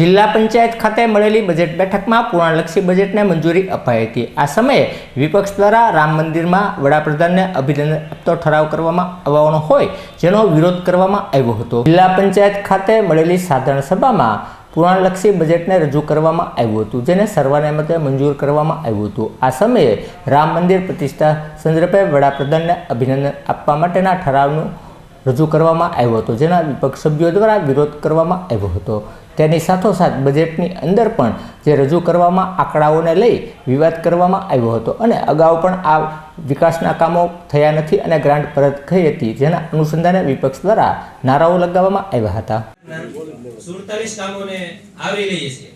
જિલ્લા પંચાયત ખાતે મળેલી બજેટ બેઠકમાં પૂર્ણલક્ષી બજેટને મંજૂરી અપાઈ હતી. આ સમયે વિપક્ષ દ્વારા રામ મંદિરમાં વડાપ્રધાનને અભિનંદન આપતો ઠરાવ કરવામાં આવવાનો હોય, જેનો વિરોધ કરવામાં આવ્યો હતો. જિલ્લા પંચાયત ખાતે મળેલી સાધારણ સભામાં પૂર્ણલક્ષી બજેટને રજૂ કરવામાં આવ્યું હતું, જેને સર્વાનુમતે મંજૂર કરવામાં આવ્યું હતું. આ સમયે રામ મંદિર પ્રતિષ્ઠા સંદર્ભે વડાપ્રધાનને અભિનંદન આપવા માટેના ઠરાવનું રજૂ કરવામાં આવ્યો હતો. જેના વિપક્ષ સભ્યો દ્વારા વિરોધ કરવામાં આવ્યો હતો. તેની સાથોસાથ બજેટની અંદર પણ જે રજૂ કરવામાં આંકડાઓને લઈ વિવાદ કરવામાં આવ્યો હતો અને અગાઉ પણ આ વિકાસના કામો થયા નથી અને ગ્રાન્ટ પરત થઈ હતી જેના અનુસંધાને વિપક્ષ દ્વારા નારાઓ લગાવવામાં આવ્યા હતા. સુડતાલીસ કામોને આવરી લઈએ છીએ.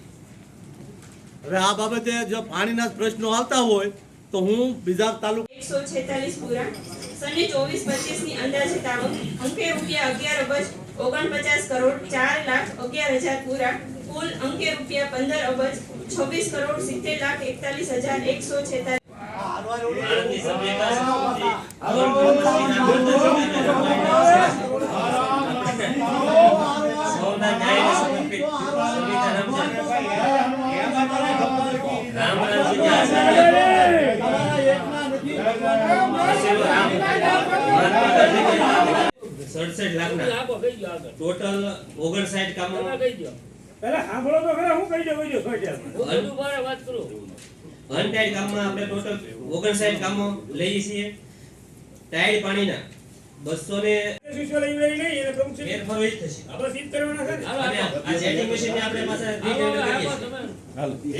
હવે આ બાબતે જો પાણીના પ્રશ્નો આવતા હોય તો હું બીજા તાલુકા એકસો છેતાલીસ પૂરા સને ચોવીસ પચીસની અંદાજિત આવક અંકે રૂપિયા અગિયાર અબજ ઓગણપચાસ કરોડ ચાર લાખ અગિયાર હજાર પૂરા. કુલ અંકે રૂપિયા પંદર અબજ છવ્વીસ કરોડ સિત્તેર લાખ એકતાલીસ હજાર એકસો છેતાલીસ. સડસઠ લાખના. ટોટલ ઓગણસાઠ કામો. પેલા સાંભળો તો ખરા હું કહી દઉં કહી દઉં કહી દઉં અનટાઈડ કામમાં આપણે ટોટલ ઓગણસાઠ કામો લઈએ છીએ. ટાઈડ પાણીના. બસો ને શિષ્યો લઈ લઈ નહીં એને પ્રમુખ છે ફેરફારો જ થશે આપણે સીધ કરવાના છે આ જેટિંગ મશીનને આપણે પાછા રિટેન્ડર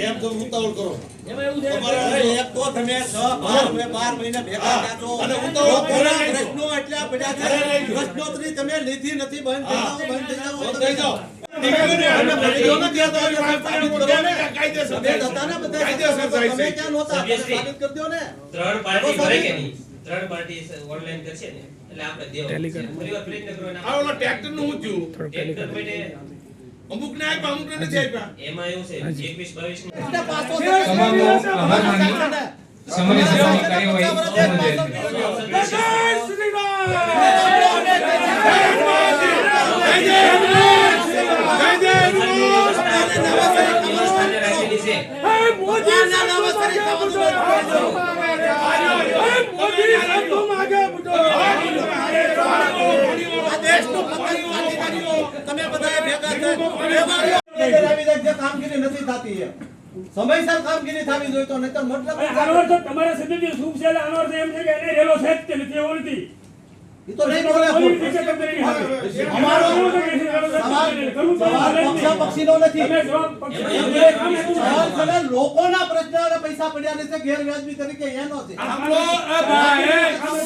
એમ તો ઉતાવળ કરો. એમાં એવું છે તમારે એક તો તમે મહિના ભેગા પ્રશ્નો એટલા છે. પ્રશ્નોત્તરી લીધી નથી બંધ થઈ જાઓ બંધ જાઓ? સાબિત કરી દો ને. ત્રણ પાર્ટી ભરે કે નહીં? ત્રણ પાર્ટી ઓનલાઈન કરશે ને એટલે આપણે દેવાનું છે. ફરી વાર કરવાના આ ઓલા ટ્રેક્ટરનું શું ટ્રેક્ટર માટે આપ્યા, અમુકને નથી આપ્યા. એમાં એવું છે સમય અમલ રાખેલી છે આ દેશનું પતન ક્રાંતિકારીઓ તમે બધાએ ભેગા થઈ એમાં આવી જાય જે કામગીરી નથી થતી એમ. સમયસર કામગીરી નથી એવું જવાબ પ્રશ્ન પૈસા પડ્યા નથી ગેરવ્યાજબી તરીકે એનો છે આ ભાઈ, કામ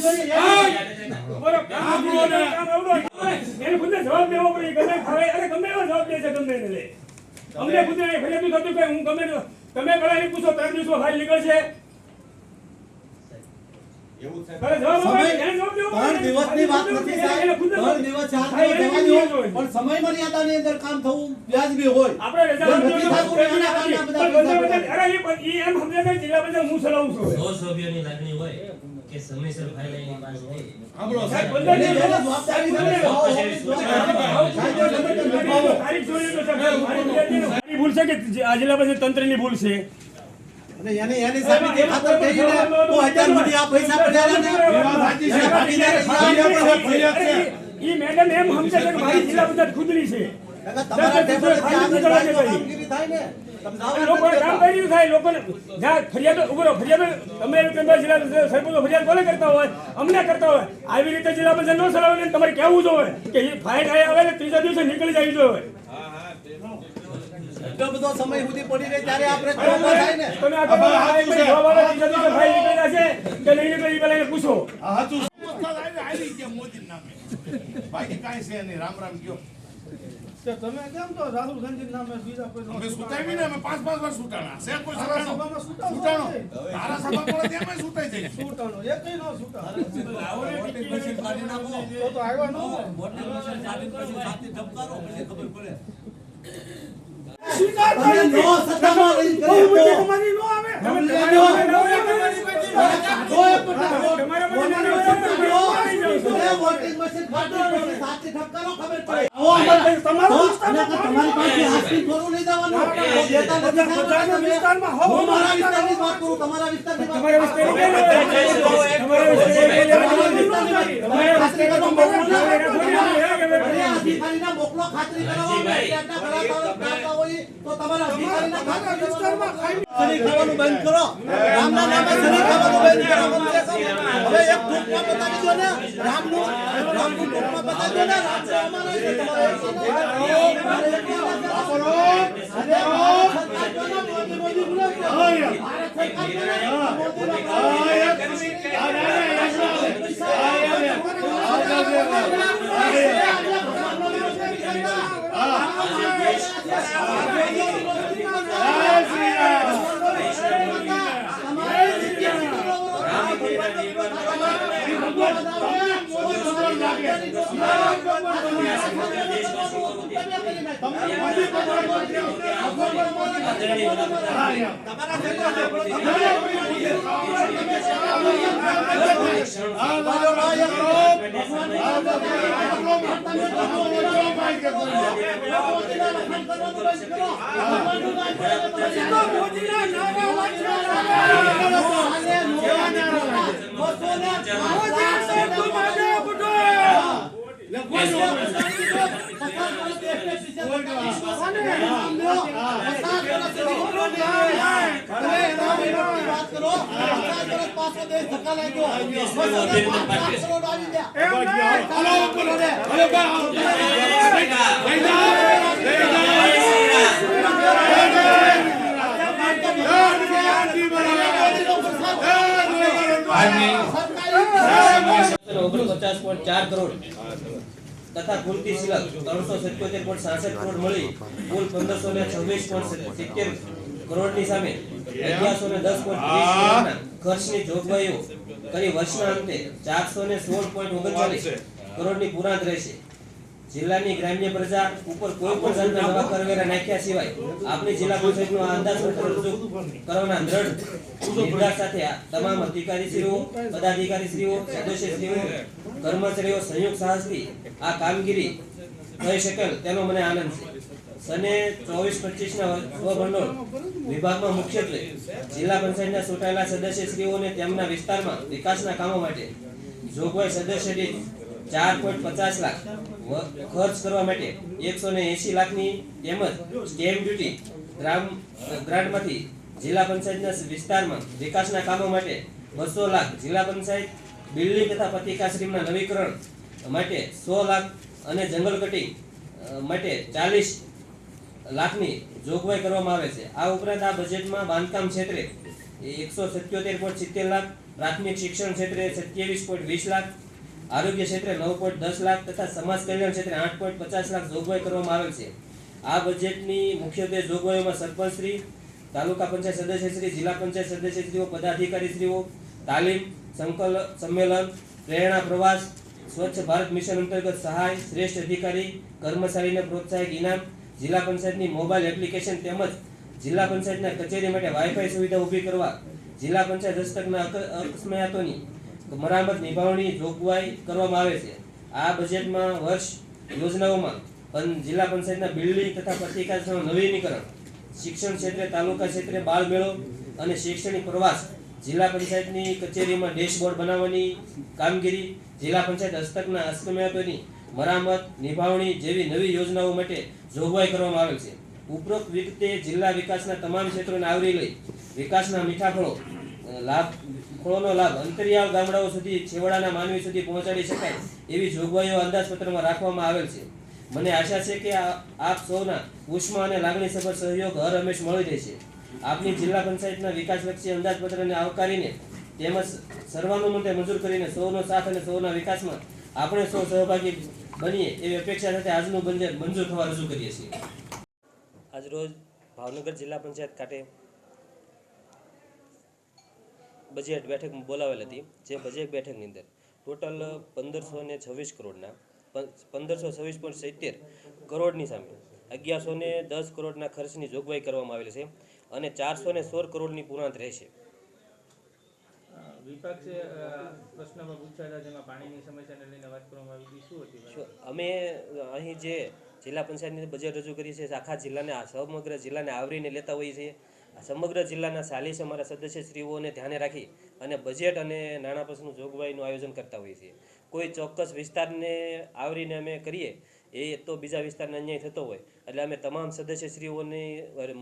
અમને અહીં ફરિયાદ થતું કે હું ગમે તમે પેલા પૂછો ત્રણ દિવસમાં ફાઇલ નીકળશે. ત્રણ દિવસની વાત નથી સાહેબ. ત્રણ દિવસ ચાર દિવસ. પણ સમય મર્યાદાની અંદર કામ થવું વ્યાજબી હોય. આપણે રજા અરે એ એમ સમજે જિલ્લા પંચાયત હું ચલાવું છું સો સભ્યોની લાગણી હોય. કે સમયસર એની પાસે. સાંભળો સાહેબ, દિવસ- એને જવાબદારી તમે હોવી તારીખ જોઈ લો સાહેબ, ભૂલ છે કે આ જિલ્લા તંત્રની ભૂલ છે અને એની એની સાબિતી ખાતર કહીને તો હજાર સુધી આ પૈસા પડ્યા ને એને ભાગીદારી ફરિયાદ છે. ઈ મેડમ એમ સમજે છે કે મારી જિલ્લા પંચાયત ખુદની છે તમારા ટેબલ કામગીરી થાય ને લોકોને કામ કર્યું થાય લોકોને જ્યાં ફરિયાદો ઊભો રહો, તમે પેલા જિલ્લા સરપંચો ફરિયાદ કોને કરતા હોય અમને કરતા હોય આવી રીતે જિલ્લા પંચાયત ન ચલાવે ને તમારે કહેવું જોઈએ કે એ ફાઇલ આવે ને ત્રીજા દિવસે નીકળી જાય જોઈએ એટલો બધો સમય સુધી પડી રહે ત્યારે આ થાય ને તમે આ કરો, આ એક ભાઈ જવાબ આવે, ત્રીજા દિવસે ફાઇલ નીકળી જશે કે નહીં નીકળે એ એને પૂછો આ હાચું. આવી- આવી ગયા મોદીના નામે. બાકી કાંઈ છે નહીં. રામ રામ કયો. તમે કેમ તો રાહુલ ગાંધી નામે બીજા કોઈ અમે સુતાવી ને અમે પાંચ પાંચ વાર સુટાણા. છે કોઈ? સુટાણો. સુટાઈ જાય. તો તો આવ્યા સત્તામાં રહી કરી તો આવે. તમે આવે. તમારા. આવી વોટિંગ સાચી ઠપકારો ખબર પડે. તમારો તો વિસ્તારમાં તમારી પાસે હાથથી થોડું નહીં જવાનું. વિસ્તારમાં હો, મારા વિસ્તારની વાત કરું, તમારા વિસ્તારની તમારા વિસ્તારની તમારા વિસ્તારની? તમારા તમારા મોકલો ખાતરી કરાવવા તો તમારા અધિકારીના વિસ્તારમાં ખાઈ ખાવાનું બંધ કરો. રામના નામે શરીર ખાવાનું બંધ કરો. હવે એક ટૂંકમાં બતાવી દો ને. રામનું રામનું ટૂંકમાં બતાવી દો ને. રામ અમારા છે, તમારા છે. અરે ઓગણપચાસ પોઈન્ટ ચાર કરોડ. તથા કુલતી શિલક ત્રણસો સિત્યોતેર પોઈન્ટ સાસઠ કરોડ મળી. કુલ પંદરસો ને છવ્વીસ પોઈન્ટ સિત્તેર કરોડની સામે અગિયારસો ને દસ પોઈન્ટ ખર્ચની જોગવાઈઓ કરી વર્ષના અંતે ચારસો ને સોળ પોઈન્ટ ઓગણચાલીસ કરોડની પુરાંત રહેશે. જિલ્લાની ગ્રામ્ય પ્રજા ઉપર કોઈ પણ જાતના નવા કરવેરા નાખ્યા સિવાય આપણે જિલ્લા આ અંદાજપત્ર રજૂ કરવાના દ્રઢ નિર્ધાર સાથે તમામ અધિકારીશ્રીઓ, પદાધિકારીશ્રીઓ, સદસ્યશ્રીઓ, કર્મચારીઓ, સંયુક્ત સાહસથી આ કામગીરી થઈ શકેલ તેનો મને આનંદ છે. સને ચોવીસ પચીસ ના સ્વભંડોળ વિભાગમાં મુખ્યત્વે જિલ્લા પંચાયતના ચૂંટાયેલા સદસ્યશ્રીઓને તેમના વિસ્તારમાં વિકાસના કામો માટે જોગવાઈ સદસ્ય દીઠ ચાર પોઈન્ટ પચાસ લાખ. ખર્ચ કરવા માટે એકસો ને એસી લાખની તેમજ ગ્રામ ગ્રાન્ટમાંથી જિલ્લા પંચાયતના વિસ્તારમાં વિકાસના કામો માટે બસો લાખ. જિલ્લા પંચાયત બિલ્ડિંગ તથા પત્રિકાશ્રીના નવીકરણ માટે સો લાખ અને જંગલ કટિંગ માટે ચાલીસ લાખની જોગવાઈ કરવામાં આવે છે. આ ઉપરાંત આ બજેટમાં બાંધકામ ક્ષેત્રે એકસો સત્યોતેર પોઈન્ટ સિત્તેર લાખ, પ્રાથમિક શિક્ષણ ક્ષેત્રે સત્યાવીસ પોઈન્ટ વીસ લાખ આરોગ્ય ક્ષેત્રે નવ પોઈન્ટ દસ લાખ તથા સમાજ કલ્યાણ ક્ષેત્રે આઠ પોઈન્ટ પચાસ લાખ જોગવાઈ કરવામાં આવેલ છે. આ બજેટની મુખ્યત્વે જોગવાઈઓમાં સરપંચશ્રી, તાલુકા પંચાયત સદસ્યશ્રી, જિલ્લા પંચાયત સદસ્યશ્રીઓ, પદાધિકારીશ્રીઓ, તાલીમ, સંકલ, સંમેલન, પ્રેરણા પ્રવાસ, સ્વચ્છ ભારત મિશન અંતર્ગત સહાય, શ્રેષ્ઠ અધિકારી, કર્મચારીને પ્રોત્સાહક ઇનામ, જિલ્લા પંચાયતની મોબાઈલ એપ્લિકેશન તેમજ જિલ્લા પંચાયતના કચેરી માટે વાઈફાઈ સુવિધા ઊભી કરવા, જિલ્લા પંચાયત હસ્તકના અક- અકસ્માતોની મરામત નિભાવણી જોગવાઈ કરવામાં આવે છે. આ બજેટમાં વર્ષ યોજનાઓમાં જિલ્લા પંચાયતના બિલ્ડિંગ તથા પ્રતિકાર નવીનીકરણ શિક્ષણ ક્ષેત્રે તાલુકા ક્ષેત્રે બાળ મેળો અને શૈક્ષણિક પ્રવાસ જિલ્લા પંચાયતની કચેરીમાં ડેશબોર્ડ બનાવવાની કામગીરી જિલ્લા પંચાયત હસ્તકના અસ્કમ્યાતોની મરામત નિભાવણી જેવી નવી યોજનાઓ માટે જોગવાઈ કરવામાં આવેલ છે. ઉપરોક્ત વિગતે જિલ્લા વિકાસના તમામ ક્ષેત્રોને આવરી લઈ વિકાસના મીઠા ફળો અ, લાભ ફળોનો લાભ અંતરિયાળ ગામડાઓ સુધી, છેવાડાના માનવી સુધી પહોંચાડી શકાય એવી જોગવાઈઓ અંદાજપત્રમાં રાખવામાં આવેલ છે. મને આશા છે કે આપ સૌના ઉષ્મા અને લાગણીસભર સહયોગ હર હંમેશ મળી રહેશે. આપની જિલ્લા પંચાયતના વિકાસલક્ષી અંદાજપત્રને આવકારીને તેમજ સર્વાનુમતે મંજૂર કરીને સૌનો સાથ અને સૌના વિકાસમાં આપણે સૌ સહભાગી બનીએ એવી અપેક્ષા સાથે આજનું બજેટ મંજૂર થવા રજૂ કરીએ છીએ. આજરોજ ભાવનગર જિલ્લા પંચાયત ખાતે બજેટ બેઠક બોલાવેલ હતી જે બજેટ બેઠકની અંદર ટોટલ પંદરસો ને છવ્વીસ કરોડના પંદરસો છવ્વીસ પોઈન્ટ સિત્તેર કરોડની સામે અગિયારસો ને દસ કરોડના ખર્ચની જોગવાઈ કરવામાં આવેલી છે અને ચારસો ને સોળ કરોડની પુરાંત રહેશે. વિપક્ષે અ, પ્રશ્ન પણ પૂછ્યા હતા જેમાં પાણીની સમસ્યાને લઈને વાત કરવામાં આવી હતી શું હતી? અમે અહીં જે જિલ્લા પંચાયતની બજેટ રજૂ કરીએ છીએ આખા જિલ્લાને આ સમગ્ર જિલ્લાને આવરીને લેતા હોઈએ છીએ. સમગ્ર જિલ્લાના ચાલીસ અમારા સદસ્યશ્રીઓને ધ્યાને રાખી અને બજેટ અને નાણાં પછીનું જોગવાઈનું આયોજન કરતા હોઈએ છીએ. કોઈ ચોક્કસ વિસ્તારને આવરીને અમે કરીએ એ તો બીજા વિસ્તારને અન્યાય થતો હોય. એટલે અમે તમામ સદસ્યશ્રીઓની અ,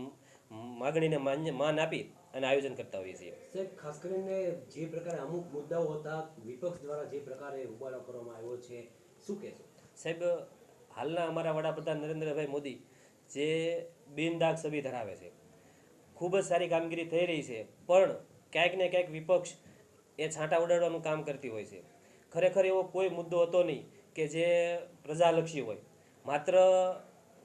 માગણીને માન આપી અને આયોજન કરતા હોઈએ છીએ. સાહેબ ખાસ કરીને જે પ્રકારે અમુક મુદ્દાઓ હતા વિપક્ષ દ્વારા જે પ્રકારે ઉબાડો કરવામાં આવ્યો છે શું કહેશો? સાહેબ હાલના અમારા વડાપ્રધાન નરેન્દ્રભાઈ મોદી જે બિનદાગ છબી ધરાવે છે. ખૂબ જ સારી કામગીરી થઈ રહી છે, પણ ક્યાંક ને ક્યાંક વિપક્ષ એ છાંટા ઉડાડવાનું કામ કરતી હોય છે. ખરેખર એવો કોઈ મુદ્દો હતો નહીં કે જે પ્રજાલક્ષી હોય. માત્ર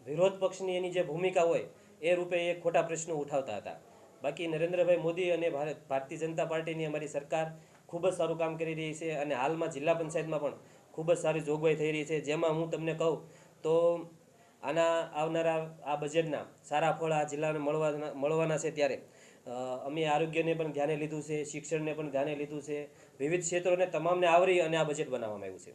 વિરોધ પક્ષની એની જે ભૂમિકા હોય, એ રૂપે એ ખોટા પ્રશ્નો ઉઠાવતા હતા. બાકી નરેન્દ્રભાઈ મોદી અને ભારત, ભારતીય જનતા પાર્ટીની અમારી સરકાર ખૂબ જ સારું કામ કરી રહી છે અને હાલમાં જિલ્લા પંચાયતમાં પણ ખૂબ જ સારી જોગવાઈ થઈ રહી છે. જેમાં હું તમને કહું તો આના આવનારા આ બજેટના સારા ફળ આ જિલ્લાને મળવાના મળવાના છે ત્યારે. અમે આરોગ્યને પણ ધ્યાને લીધું છે, શિક્ષણને પણ ધ્યાને લીધું છે. વિવિધ ક્ષેત્રોને તમામને આવરી અને આ બજેટ બનાવવામાં આવ્યું છે.